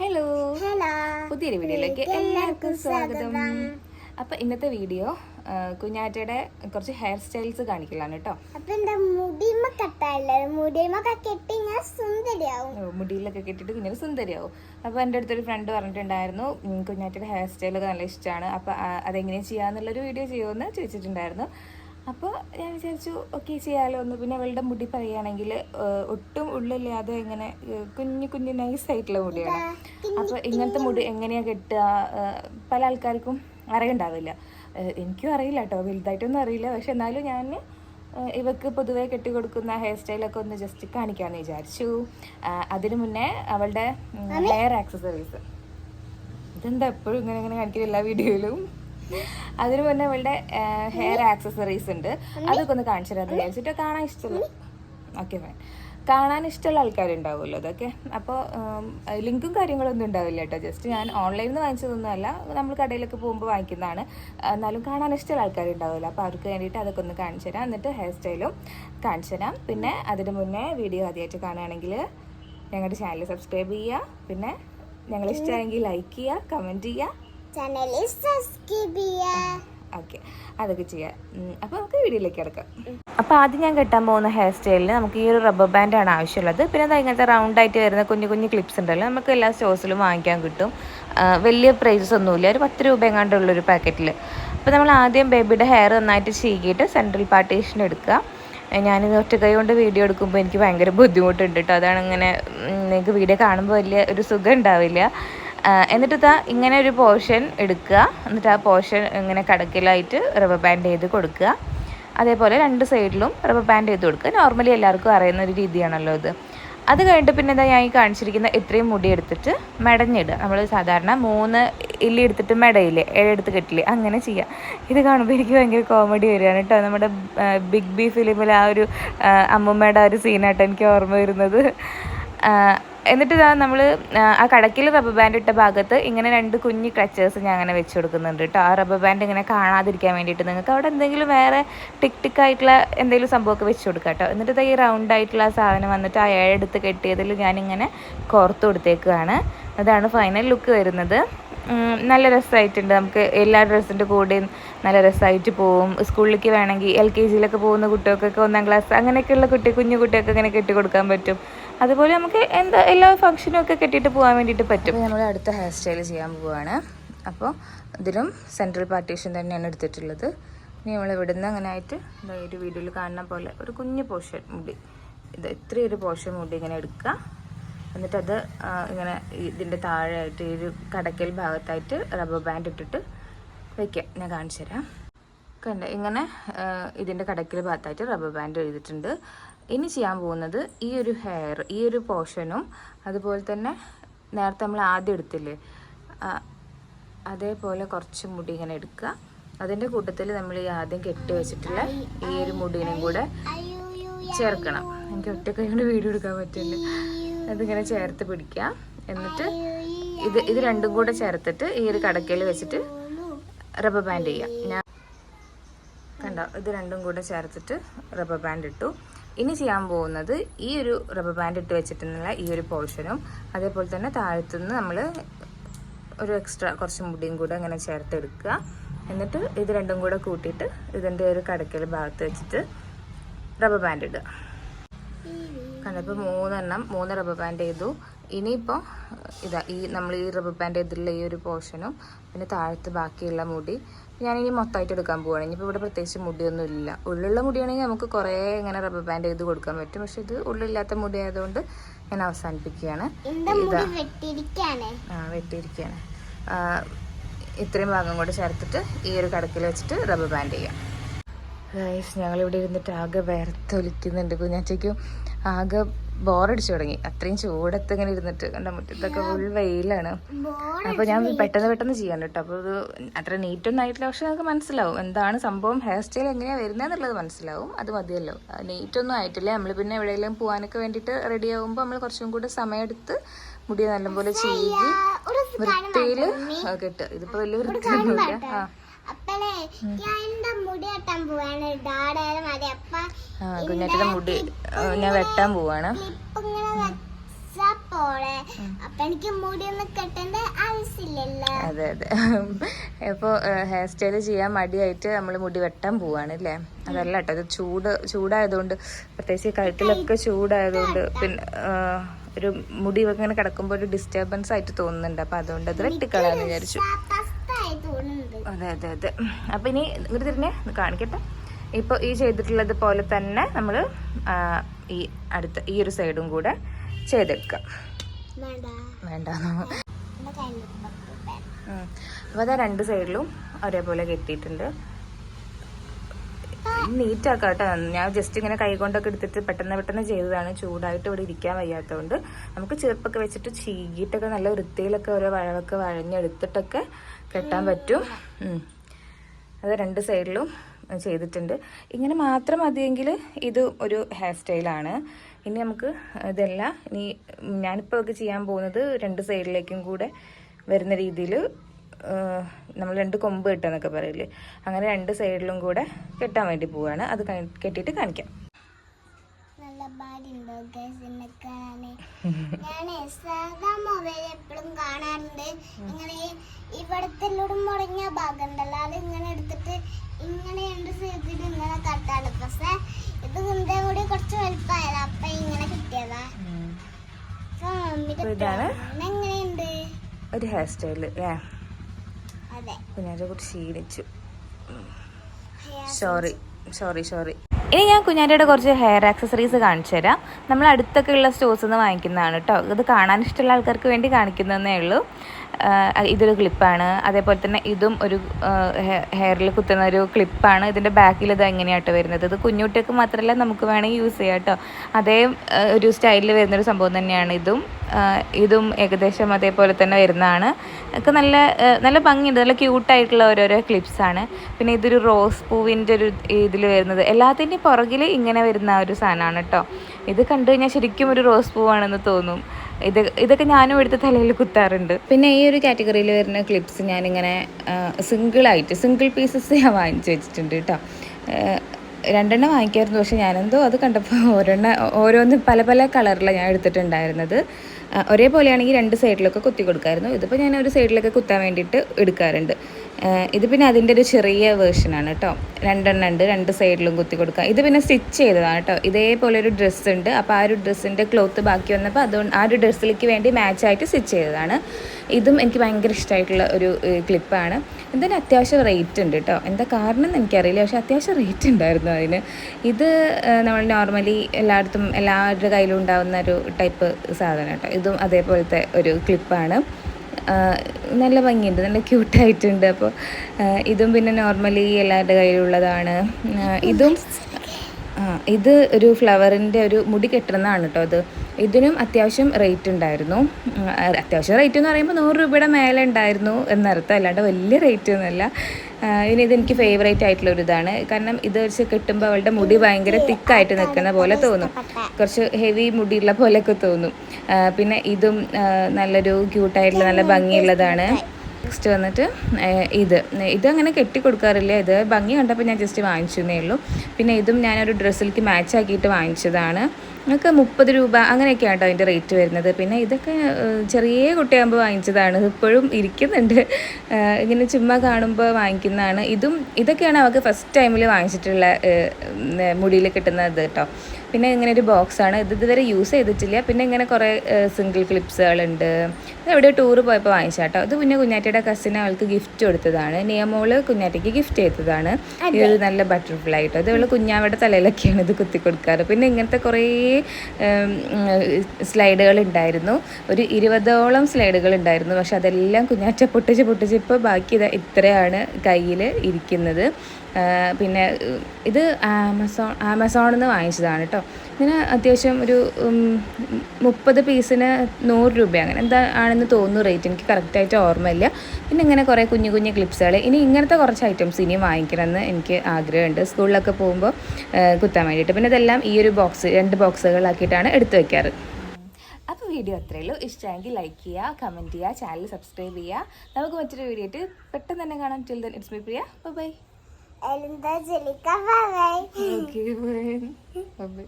Hello hello പുതിയൊരു വീഡിയോയിലേക്ക് എല്ലാവർക്കും സ്വാഗതം. അപ്പൊ ഇന്നത്തെ വീഡിയോ കുഞ്ഞാറ്റയുടെ കുറച്ച് ഹെയർ സ്റ്റൈൽസ് കാണിക്കലാണ് കേട്ടോ. മുടിയിലൊക്കെ കെട്ടിട്ട് ഇങ്ങനെ സുന്ദരിയാവും. അപ്പൊ എന്റെ അടുത്തൊരു ഫ്രണ്ട് പറഞ്ഞിട്ടുണ്ടായിരുന്നു കുഞ്ഞാറ്റയുടെ ഹെയർ സ്റ്റൈലൊക്കെ നല്ല ഇഷ്ടമാണ്. അപ്പൊ അതെങ്ങനെ ചെയ്യാന്നുള്ളൊരു വീഡിയോ ചെയ്യുമെന്ന് ചോദിച്ചിട്ടുണ്ടായിരുന്നു. അപ്പോൾ ഞാൻ വിചാരിച്ചു ഓക്കെ ചെയ്യാമല്ലോ ഒന്ന് പിന്നെ അവളുടെ മുടി പറയുകയാണെങ്കിൽ ഒട്ടും ഉള്ളില്ലാതെ ഇങ്ങനെ കുഞ്ഞു കുഞ്ഞു നൈസായിട്ടുള്ള മുടിയാണ്. അപ്പോൾ ഇങ്ങനത്തെ മുടി എങ്ങനെയാ കെട്ടുക? പല ആൾക്കാർക്കും അറിയണ്ടാവില്ല. എനിക്കും അറിയില്ല കേട്ടോ വലുതായിട്ടൊന്നും അറിയില്ല. പക്ഷെ എന്നാലും ഞാൻ ഇവക്ക് പൊതുവേ കെട്ടിക്കൊടുക്കുന്ന ഹെയർ സ്റ്റൈലൊക്കെ ഒന്ന് ജസ്റ്റ് കാണിക്കാമെന്ന് വിചാരിച്ചു. അതിനു മുന്നേ അവളുടെ ഹെയർ ആക്സസറീസ് ഇതെന്താ എപ്പോഴും ഇങ്ങനെ ഇങ്ങനെ കാണിക്കില്ല എല്ലാ വീഡിയോയിലും? അതിനു മുന്നേ അവളുടെ ഹെയർ ആക്സസറീസ് ഉണ്ട്. അതൊക്കെ ഒന്ന് കാണിച്ചു തരാം കാണാൻ ഇഷ്ടമുള്ള ഓക്കെ ഫൈൻ കാണാൻ ഇഷ്ടമുള്ള ആൾക്കാരുണ്ടാവുമല്ലോ അതൊക്കെ. അപ്പോൾ ലിങ്കും കാര്യങ്ങളൊന്നും ഉണ്ടാവില്ല കേട്ടോ. ജസ്റ്റ് ഞാൻ ഓൺലൈനിൽ നിന്ന് വാങ്ങിച്ചതൊന്നുമല്ല. നമ്മൾ കടയിലൊക്കെ പോകുമ്പോൾ വാങ്ങിക്കുന്നതാണ്. എന്നാലും കാണാൻ ഇഷ്ടമുള്ള ആൾക്കാരുണ്ടാവുമല്ലോ. അപ്പോൾ അവർക്ക് വേണ്ടിയിട്ട് അതൊക്കെ ഒന്ന് കാണിച്ചു തരാം. എന്നിട്ട് ഹെയർ സ്റ്റൈലും കാണിച്ചു തരാം. പിന്നെ അതിന് മുന്നേ വീഡിയോ ആദ്യമായിട്ട് കാണുകയാണെങ്കിൽ ഞങ്ങളുടെ ചാനൽ സബ്സ്ക്രൈബ് ചെയ്യുക. പിന്നെ ഞങ്ങൾ ഇഷ്ടമായെങ്കിൽ ലൈക്ക് ചെയ്യുക കമന്റ് ചെയ്യുക. ഓക്കെ അതൊക്കെ ചെയ്യാം. അപ്പോൾ നമുക്ക് വീഡിയോയിലേക്ക് കിടക്കാം. അപ്പോൾ ആദ്യം ഞാൻ കെട്ടാൻ പോകുന്ന ഹെയർ സ്റ്റൈലിന് നമുക്ക് ഈ ഒരു റബ്ബർ ബാൻഡാണ് ആവശ്യമുള്ളത്. പിന്നെ അത് ഇങ്ങനത്തെ റൗണ്ട് ആയിട്ട് വരുന്ന കുഞ്ഞു കുഞ്ഞു ക്ലിപ്സ് ഉണ്ടല്ലോ നമുക്ക് എല്ലാ സ്റ്റോഴ്സിലും വാങ്ങിക്കാൻ കിട്ടും. വലിയ പ്രൈസസ് ഒന്നുമില്ല ഒരു പത്ത് രൂപ എങ്ങാണ്ടുള്ളൊരു പാക്കറ്റിൽ അപ്പോൾ നമ്മൾ ആദ്യം ബേബിയുടെ ഹെയർ നന്നായിട്ട് ചീകിയിട്ട് സെൻട്രൽ പാർട്ടീഷൻ എടുക്കുക. ഞാനിത് ഒറ്റ കൈ കൊണ്ട് വീഡിയോ എടുക്കുമ്പോൾ എനിക്ക് ഭയങ്കര ബുദ്ധിമുട്ടുണ്ട് കേട്ടോ അതാണ് ഇങ്ങനെ നിങ്ങൾക്ക് വീഡിയോ കാണുമ്പോൾ വലിയ ഒരു സുഖം ഉണ്ടാവില്ല. എന്നിട്ട് ഇതാ ഇങ്ങനെ ഒരു പോർഷൻ എടുക്കുക. എന്നിട്ട് ആ പോർഷൻ ഇങ്ങനെ കടക്കിലായിട്ട് റബ്ബർ ബാൻഡ് ചെയ്ത് കൊടുക്കുക. അതേപോലെ രണ്ട് സൈഡിലും റബ്ബർ ബാൻഡ് ചെയ്ത് കൊടുക്കുക. നോർമലി എല്ലാവർക്കും അറിയുന്ന ഒരു രീതിയാണല്ലോ ഇത്. അത് കഴിഞ്ഞിട്ട് പിന്നെ എന്താ ഞാൻ ഈ കാണിച്ചിരിക്കുന്ന ഇത്രയും മുടി എടുത്തിട്ട് മെടഞ്ഞിടുക. നമ്മൾ സാധാരണ മൂന്ന് ഇല്ലി എടുത്തിട്ട് മെടയില്ലേ ഏഴെടുത്ത് കെട്ടില്ലേ അങ്ങനെ ചെയ്യാം ഇത് കാണുമ്പോൾ എനിക്ക് ഭയങ്കര കോമഡി വരികയാണ് കേട്ടോ. നമ്മുടെ ബിഗ് ബി ഫിലിമിൽ ആ ഒരു അമ്മുമ്മയുടെ ആ ഒരു സീനായിട്ട് എനിക്ക് ഓർമ്മ വരുന്നത്. എന്നിട്ട് നമ്മൾ ആ കടക്കിൽ റബ്ബർ ബാൻഡ് ഇട്ട ഭാഗത്ത് ഇങ്ങനെ രണ്ട് കുഞ്ഞു ക്ലച്ചേഴ്സ് ഞാൻ അങ്ങനെ വെച്ച് കൊടുക്കുന്നുണ്ട് കേട്ടോ ആ റബ്ബർ ബാൻഡ് ഇങ്ങനെ കാണാതിരിക്കാൻ വേണ്ടിയിട്ട് നിങ്ങൾക്ക് അവിടെ എന്തെങ്കിലും വേറെ ടിക് ടിക് ആയിട്ടുള്ള എന്തെങ്കിലും സംഭവമൊക്കെ വെച്ച് കൊടുക്കാം കേട്ടോ എന്നിട്ട് ഈ റൗണ്ട് ആയിട്ടുള്ള ആ സാധനം വന്നിട്ട് ആ ഏഴെടുത്ത് കെട്ടിയതിൽ ഞാനിങ്ങനെ കോർത്ത് കൊടുത്തേക്കുകയാണ് അതാണ് ഫൈനൽ ലുക്ക് വരുന്നത്. നല്ല രസമായിട്ടുണ്ട് നമുക്ക് എല്ലാ ഡ്രസ്സിന്റെ കൂടെയും നല്ല രസമായിട്ട് പോവും. സ്കൂളിലേക്ക് വേണമെങ്കിൽ എൽ കെ ജിയിലൊക്കെ പോകുന്ന കുട്ടികൾക്കൊക്കെ ഒന്നാം ക്ലാസ് അങ്ങനെയൊക്കെയുള്ള കുട്ടി കുഞ്ഞു കുട്ടികൾക്ക് ഇങ്ങനെ കെട്ടി കൊടുക്കാൻ പറ്റും. അതുപോലെ നമുക്ക് എന്താ എല്ലാ ഫംഗ്ഷനും ഒക്കെ കെട്ടിയിട്ട് പോകാൻ വേണ്ടിയിട്ട് പറ്റും. നമ്മൾ അടുത്ത ഹെയർ സ്റ്റൈൽ ചെയ്യാൻ പോവുകയാണ് അപ്പോൾ ഇതിലും സെൻട്രൽ പാർട്ടീഷൻ തന്നെയാണ് എടുത്തിട്ടുള്ളത്. ഇനി നമ്മൾ ഇവിടുന്ന് അങ്ങനെ ആയിട്ട് ഒരു വീഡിയോയിൽ കാണുന്ന പോലെ ഒരു കുഞ്ഞു പോർഷൻ മുടി. ഇത് ഇത്രയൊരു പോർഷൻ മുടി ഇങ്ങനെ എടുക്കുക. എന്നിട്ടത് ഇങ്ങനെ ഇതിന്റെ താഴെയായിട്ട് ഈ ഒരു കടക്കൽ ഭാഗത്തായിട്ട് റബ്ബർ ബാൻഡ് ഇട്ടിട്ട് വയ്ക്കാം ഞാൻ കാണിച്ചു തരാം. കണ്ട? ഇങ്ങനെ ഇതിന്റെ കടക്കൽ ഭാഗത്തായിട്ട് റബ്ബർ ബാൻഡ് ചെയ്തിട്ടുണ്ട് ഇനി ചെയ്യാൻ പോകുന്നത് ഈ ഒരു ഹെയർ ഈ ഒരു പോർഷനും അതുപോലെ തന്നെ നേരത്തെ നമ്മൾ ആദ്യം എടുത്തില്ലേ? അതേപോലെ കുറച്ച് മുടി ഇങ്ങനെ എടുക്കുക. അതിന്റെ കൂട്ടത്തിൽ നമ്മൾ ഈ ആദ്യം കെട്ടി വെച്ചിട്ടുള്ള ഈ ഒരു മുടീനും കൂടെ ചേർക്കണം. എനിക്ക് ഒറ്റയ്ക്ക് ഇങ്ങനെ വീഡിയോ എടുക്കാൻ പറ്റില്ല. അതിങ്ങനെ ചേർത്ത് പിടിക്കുക. എന്നിട്ട് ഇത് ഇത് രണ്ടും കൂടെ ചേർത്തിട്ട് ഈ ഒരു കടക്കയിൽ വെച്ചിട്ട് റബ്ബർ ബാൻഡ് ചെയ്യാം ഞാൻ കണ്ടോ? ഇത് രണ്ടും കൂടെ ചേർത്തിട്ട് റബ്ബർ ബാൻഡ് ഇട്ടു. ഇനി ചെയ്യാൻ പോകുന്നത് ഈ ഒരു റബ്ബർ ബാൻഡ് ഇട്ട് വെച്ചിട്ടുള്ള ഈ ഒരു പോർഷനും അതേപോലെ തന്നെ താഴത്തുനിന്ന് നമ്മൾ ഒരു എക്സ്ട്രാ കുറച്ച് മുടിയും കൂടെ അങ്ങനെ ചേർത്തെടുക്കുക. എന്നിട്ട് ഇത് രണ്ടും കൂടെ കൂട്ടിയിട്ട് ഇതിന്റെ ഒരു കടക്കൽ ഭാഗത്ത് വെച്ചിട്ട് റബ്ബർ ബാൻഡ് ഇടുക. കണ്ടപ്പോൾ മൂന്നെണ്ണം മൂന്ന് റബ്ബർ ബാൻഡ് ചെയ്തു. ഇനിയിപ്പോൾ ഇതാ ഈ നമ്മൾ ഈ റബ്ബർ ബാൻഡ് ഇതിലുള്ള ഈ ഒരു പോർഷനും പിന്നെ താഴത്ത് ബാക്കിയുള്ള മുടി ഞാനിനി മൊത്തമായിട്ട് എടുക്കാൻ പോവുകയാണ് ഇനിയിപ്പോൾ ഇവിടെ പ്രത്യേകിച്ച് മുടിയൊന്നും ഇല്ല ഉള്ളിലുള്ള മുടിയാണെങ്കിൽ നമുക്ക് കുറേ ഇങ്ങനെ റബ്ബർ ബാൻഡ് ചെയ്ത് കൊടുക്കാൻ പറ്റും. പക്ഷെ ഇത് ഉള്ളില്ലാത്ത മുടി ആയതുകൊണ്ട് ഞാൻ അവസാനിപ്പിക്കുകയാണ്. ഇതാ. ആ വെട്ടിയിരിക്കുകയാണ്. ഇത്രയും ഭാഗം കൂടെ ചേർത്തിട്ട് ഈ ഒരു കടക്കിൽ വെച്ചിട്ട് റബ്ബർ ബാൻഡ് ചെയ്യാം. ഗൈസ് ഞങ്ങളിവിടെ ഇരുന്നിട്ട് ആകെ വേർത്തൊലിക്കുന്നുണ്ട് കുഞ്ഞാച്ചയ്ക്കും ആകെ ബോറടിച്ചു തുടങ്ങി. അത്രയും ചൂടത്ത് ഇങ്ങനെ ഇരുന്നിട്ട് കണ്ട മുറ്റത്തൊക്കെ ഫുൾ വെയിലാണ്. അപ്പോൾ ഞാൻ പെട്ടെന്ന് പെട്ടെന്ന് ചെയ്യാൻ കേട്ടോ. അപ്പോൾ ഇത് അത്ര നീറ്റൊന്നും ആയിട്ടില്ല. പക്ഷെ നമുക്ക് മനസ്സിലാവും. എന്താണ് സംഭവം? ഹെയർ സ്റ്റൈൽ എങ്ങനെയാണ് വരുന്നതെന്നുള്ളത് മനസ്സിലാവും. അത് മതിയല്ലോ. നീറ്റൊന്നും ആയിട്ടില്ല. നമ്മൾ പിന്നെ എവിടെയെങ്കിലും പോകാനൊക്കെ വേണ്ടിയിട്ട് റെഡി ആകുമ്പോൾ നമ്മൾ കുറച്ചും കൂടെ സമയമെടുത്ത് മുടി നല്ലപോലെ ചെയ്ത് വൃത്തിയിൽ കിട്ടുക. ഇതിപ്പോൾ വലിയ വൃത്തിയൊന്നുമില്ല. ആ. എന്റെ മുടി ഞാൻ വെട്ടാൻ പോവാണ്. അതെ അതെ. ഇപ്പോൾ ഹെയർ സ്റ്റൈൽ ചെയ്യാൻ മടിയായിട്ട് നമ്മൾ മുടി വെട്ടാൻ പോവാണ് അല്ലേ? അതല്ല കേട്ടോ ഇത് ചൂട് ചൂടായതുകൊണ്ട് പ്രത്യേകിച്ച് കഴുത്തിലൊക്കെ ചൂടായതുകൊണ്ട് പിന്നെ ഒരു മുടി ഇങ്ങനെ കിടക്കുമ്പോൾ ഒരു ഡിസ്റ്റർബൻസ് ആയിട്ട് തോന്നുന്നുണ്ട്. അപ്പൊ അതുകൊണ്ട് അത് വെട്ടിക്കളയാന്ന് വിചാരിച്ചു. അതെ അതെ അതെ. അപ്പം ഇനി തിരിഞ്ഞേ ഒന്ന് കാണിക്കട്ടെ. ഇപ്പോൾ ഈ ചെയ്തിട്ടുള്ളത് പോലെ തന്നെ നമ്മൾ ഈ അടുത്ത ഈ ഒരു സൈഡും കൂടെ ചെയ്തെടുക്കാം. വേണ്ട. അപ്പോൾ അതാ രണ്ട് സൈഡിലും ഒരേപോലെ കെട്ടിയിട്ടുണ്ട്. നീറ്റ് ആക്കാം കേട്ടോ ഞാൻ ജസ്റ്റ് ഇങ്ങനെ കൈ കൊണ്ടൊക്കെ എടുത്തിട്ട് പെട്ടെന്ന് പെട്ടെന്ന് ചെയ്തതാണ്. ചൂടായിട്ട് ഇവിടെ ഇരിക്കാൻ വയ്യാത്തതുകൊണ്ട് നമുക്ക് ചെറുപ്പൊക്കെ വെച്ചിട്ട് ചീകിയിട്ടൊക്കെ നല്ല വൃത്തിയിലൊക്കെ ഓരോ വഴവൊക്കെ വഴഞ്ഞെടുത്തിട്ടൊക്കെ കെട്ടാൻ പറ്റും. അത് രണ്ട് സൈഡിലും ചെയ്തിട്ടുണ്ട്. ഇങ്ങനെ മാത്രം മതിയെങ്കിൽ ഇത് ഒരു ഹെയർ സ്റ്റൈലാണ് ഇനി നമുക്ക് ഇതല്ല ഇനി ഞാനിപ്പോൾ ഒക്കെ ചെയ്യാൻ പോകുന്നത് രണ്ട് സൈഡിലേക്കും കൂടെ വരുന്ന രീതിയിൽ നമ്മൾ രണ്ട് കൊമ്പ് കെട്ടാന്നൊക്കെ പറയില്ലേ? അങ്ങനെ രണ്ട് സൈഡിലും കൂടെ കെട്ടാൻ വേണ്ടി പോവുകയാണ്. അത് കെട്ടിയിട്ട് കാണിക്കാം. നല്ല കാണാന് ഞാൻ മൊബൈൽ എപ്പോഴും കാണാറുണ്ട്. ഇങ്ങനെ ഇവിടത്തിലൂടെ മുടങ്ങിയ ഭാഗം ഉണ്ടല്ലോ അത് ഇങ്ങനെ എടുത്തിട്ട് ഇങ്ങനെ രണ്ട് സൈഡിൽ ഇങ്ങനെ കട്ടാണ്. പക്ഷെ ഇത് കൂടി കുറച്ച് വലുപ്പമായതാ അപ്പൊ ഇങ്ങനെ കിട്ടിയതാ. എങ്ങനെയുണ്ട് ഒരു ഹെയർ സ്റ്റൈൽ അതെ. പിന്നെ കുറിച്ച് ക്ഷീണിച്ചു. സോറി സോറി സോറി ഇനി ഞാൻ കുഞ്ഞാന്റെ കുറച്ച് ഹെയർ ആക്സസറീസ് കാണിച്ചു തരാം. നമ്മൾ അടുത്തൊക്കെ ഉള്ള സ്റ്റോഴ്സിൽ നിന്ന് വാങ്ങിക്കുന്നതാണ് കേട്ടോ ഇത് കാണാൻ ഇഷ്ടമുള്ള ആൾക്കാർക്ക് വേണ്ടി കാണിക്കുന്നതേ ഉള്ളൂ. ഇതൊരു ക്ലിപ്പാണ് അതേപോലെ തന്നെ ഇതും ഒരു ഹെയറിൽ കുത്തുന്ന ഒരു ക്ലിപ്പാണ് ഇതിന്റെ ബാക്കിൽ ഇത് എങ്ങനെയാട്ടോ വരുന്നത്? ഇത് കുഞ്ഞുട്ടിക്ക് മാത്രമല്ല നമുക്ക് വേണമെങ്കിൽ യൂസ് ചെയ്യാം കേട്ടോ അതേ ഒരു സ്റ്റൈലിൽ വരുന്നൊരു സംഭവം തന്നെയാണ് ഇതും. ഇതും ഏകദേശം അതേപോലെ തന്നെ വരുന്നതാണ്. ഒക്കെ നല്ല നല്ല ഭംഗിയുണ്ട്. നല്ല ക്യൂട്ടായിട്ടുള്ള ഓരോരോ ക്ലിപ്സാണ് പിന്നെ ഇതൊരു റോസ് പൂവിന്റെ ഒരു ഇതിൽ വരുന്നത്. എല്ലാത്തിന്റെയും പുറകിൽ ഇങ്ങനെ വരുന്ന ഒരു സാധനമാണ് കേട്ടോ ഇത് കണ്ടു കഴിഞ്ഞാൽ ശരിക്കും ഒരു റോസ് പൂവാണെന്ന് തോന്നും. ഇത് ഇതൊക്കെ ഞാനും എടുത്ത് തലയിൽ കുത്താറുണ്ട്. പിന്നെ ഈ ഒരു കാറ്റഗറിയിൽ വരുന്ന ക്ലിപ്സ് ഞാനിങ്ങനെ സിംഗിളായിട്ട് സിംഗിൾ പീസസ് ഞാൻ വാങ്ങിച്ചു വെച്ചിട്ടുണ്ട് കേട്ടോ. രണ്ടെണ്ണം വാങ്ങിക്കായിരുന്നു പക്ഷെ ഞാനെന്തോ അത് കണ്ടപ്പോൾ ഓരോണ്ണ ഓരോന്ന് പല പല കളറിലാണ് ഞാൻ എടുത്തിട്ടുണ്ടായിരുന്നത്. ഒരേപോലെയാണെങ്കിൽ രണ്ട് സൈഡിലൊക്കെ കുത്തി കൊടുക്കായിരുന്നു. ഇതിപ്പോൾ ഞാൻ ഒരു സൈഡിലൊക്കെ കുത്താൻ വേണ്ടിയിട്ട് എടുക്കാറുണ്ട്. ഇത് പിന്നെ അതിന്റെ ഒരു ചെറിയ വേർഷനാണ് കേട്ടോ രണ്ടെണ്ണം ഉണ്ട് രണ്ട് സൈഡിലും കുത്തി കൊടുക്കുക. ഇത് പിന്നെ സ്റ്റിച്ച് ചെയ്തതാണ് കേട്ടോ ഇതേപോലെ ഒരു ഡ്രസ്സ് ഉണ്ട്. അപ്പോൾ ആ ഒരു ഡ്രസ്സിന്റെ ക്ലോത്ത് ബാക്കി വന്നപ്പോൾ അതുകൊണ്ട് ആ ഒരു ഡ്രസ്സിലേക്ക് വേണ്ടി മാച്ചായിട്ട് സ്റ്റിച്ച് ചെയ്തതാണ്. ഇതും എനിക്ക് ഭയങ്കര ഇഷ്ടമായിട്ടുള്ള ഒരു ക്ലിപ്പാണ് ഇതിന് അത്യാവശ്യം റേറ്റ് ഉണ്ട് കേട്ടോ എന്താ കാരണം എനിക്കറിയില്ല. പക്ഷേ അത്യാവശ്യം റേറ്റ് ഉണ്ടായിരുന്നു അതിന്. ഇത് നമ്മൾ നോർമലി എല്ലായിടത്തും എല്ലാവരുടെ കയ്യിലും ഉണ്ടാകുന്ന ഒരു ടൈപ്പ് സാധനം കേട്ടോ ഇതും അതേപോലത്തെ ഒരു ക്ലിപ്പാണ് നല്ല ഭംഗിയുണ്ട്. നല്ല ക്യൂട്ടായിട്ടുണ്ട് അപ്പോൾ ഇതും പിന്നെ നോർമലി എല്ലാവരുടെ കയ്യിലുള്ളതാണ്. ഇതും ഇത് ഒരു ഫ്ലവറിന്റെ ഒരു മുടി കെട്ടുന്നതാണ് കേട്ടോ അത്. ഇതിനും അത്യാവശ്യം റേറ്റ് ഉണ്ടായിരുന്നു. അത്യാവശ്യം റേറ്റ് എന്ന് പറയുമ്പോൾ നൂറ് രൂപയുടെ മേലെ ഉണ്ടായിരുന്നു എന്നർത്ഥം. അല്ലാണ്ട് വലിയ റേറ്റ് ഒന്നുമല്ല. ഇനി ഇതെനിക്ക് ഫേവറേറ്റ് ആയിട്ടുള്ള ഒരു ഇതാണ്. കാരണം ഇത് വെച്ച് കെട്ടുമ്പോൾ അവളുടെ മുടി ഭയങ്കര തിക്കായിട്ട് നിൽക്കുന്ന പോലെ തോന്നും. കുറച്ച് ഹെവി മുടിയുള്ള പോലെയൊക്കെ തോന്നും. പിന്നെ ഇതും നല്ലൊരു ക്യൂട്ടായിട്ടുള്ള നല്ല ഭംഗിയുള്ളതാണ്. നെക്സ്റ്റ് വന്നിട്ട് ഇത്. ഇതങ്ങനെ കെട്ടി കൊടുക്കാറില്ല ഇത് ഭംഗി കണ്ടപ്പോൾ ഞാൻ ജസ്റ്റ് വാങ്ങിച്ചതേ ഉള്ളൂ. പിന്നെ ഇതും ഞാനൊരു ഡ്രസ്സിലേക്ക് മാച്ച് ആക്കിയിട്ട് വാങ്ങിച്ചതാണ്. നിങ്ങൾക്ക് മുപ്പത് രൂപ അങ്ങനെയൊക്കെയാണ് കേട്ടോ അതിന്റെ റേറ്റ് വരുന്നത്. പിന്നെ ഇതൊക്കെ ചെറിയ കുട്ടിയാകുമ്പോൾ വാങ്ങിച്ചതാണ്. ഇപ്പോഴും ഇരിക്കുന്നുണ്ട്. ഇങ്ങനെ ചുമ്മാ കാണുമ്പോൾ വാങ്ങിക്കുന്നതാണ്. ഇതും ഇതൊക്കെയാണ് അവൾക്ക് ഫസ്റ്റ് ടൈമിൽ വാങ്ങിച്ചിട്ടുള്ള മുടിയിൽ കിട്ടുന്നത് കേട്ടോ. പിന്നെ ഇങ്ങനെ ഒരു ബോക്സാണ് ഇത് ഇതുവരെ യൂസ് ചെയ്തിട്ടില്ല. പിന്നെ ഇങ്ങനെ കുറേ സിംഗിൾ ക്ലിപ്സുകളുണ്ട് എവിടെ ടൂർ പോയപ്പോൾ വാങ്ങിച്ചാട്ടോ ഇത് പിന്നെ കുഞ്ഞാറ്റയുടെ കസിൻ അവൾക്ക് ഗിഫ്റ്റ് കൊടുത്തതാണ്. നിയമോൾ കുഞ്ഞാറ്റയ്ക്ക് ഗിഫ്റ്റ് ചെയ്തതാണ്. ഇത് നല്ല ബട്ടർഫ്ലൈ കേട്ടോ ഇത് അവൾ കുഞ്ഞാവയുടെ തലയിലൊക്കെയാണ് ഇത് കുത്തി കൊടുക്കാറ്. പിന്നെ ഇങ്ങനത്തെ കുറേ സ്ലൈഡുകൾ ഉണ്ടായിരുന്നു. ഒരു ഇരുപതോളം സ്ലൈഡുകൾ ഉണ്ടായിരുന്നു. പക്ഷെ അതെല്ലാം കുഞ്ഞാറ്റ പൊട്ടിച്ച് പൊട്ടിച്ച് ഇപ്പോൾ ബാക്കി ഇതാ ഇത്രയാണ് കയ്യിൽ ഇരിക്കുന്നത്. പിന്നെ ഇത് ആമസോൺ ആമസോണിൽ നിന്ന് വാങ്ങിച്ചതാണ് കേട്ടോ ഇതിന് അത്യാവശ്യം ഒരു മുപ്പത് പീസിന് നൂറ് രൂപ അങ്ങനെ എന്താ ആണെന്ന് തോന്നുന്നു റേറ്റ് എനിക്ക് കറക്റ്റായിട്ട് ഓർമ്മയില്ല. പിന്നെ ഇങ്ങനെ കുറേ കുഞ്ഞു കുഞ്ഞു ക്ലിപ്സുകൾ ഇനി ഇങ്ങനത്തെ കുറച്ച് ഐറ്റംസ് ഇനിയും വാങ്ങിക്കണമെന്ന് എനിക്ക് ആഗ്രഹമുണ്ട്. സ്കൂളിലൊക്കെ പോകുമ്പോൾ കുത്താൻ വേണ്ടിയിട്ട്. പിന്നെ ഇതെല്ലാം ഈ ഒരു ബോക്സ് രണ്ട് ബോക്സുകളാക്കിയിട്ടാണ് എടുത്തു വയ്ക്കാറ് അപ്പോൾ വീഡിയോ അത്രയേ ഉള്ളൂ. ഇഷ്ടമെങ്കിൽ ലൈക്ക് ചെയ്യുക കമന്റ് ചെയ്യുക ചാനൽ സബ്സ്ക്രൈബ് ചെയ്യുക. നമുക്ക് മറ്റൊരു വീഡിയോ ആയിട്ട് പെട്ടെന്ന് തന്നെ കാണാം. Till then it's me Priya bye എന്താ ജലിക്ക ബൈ ഓക്കെ ബൈ ബൈ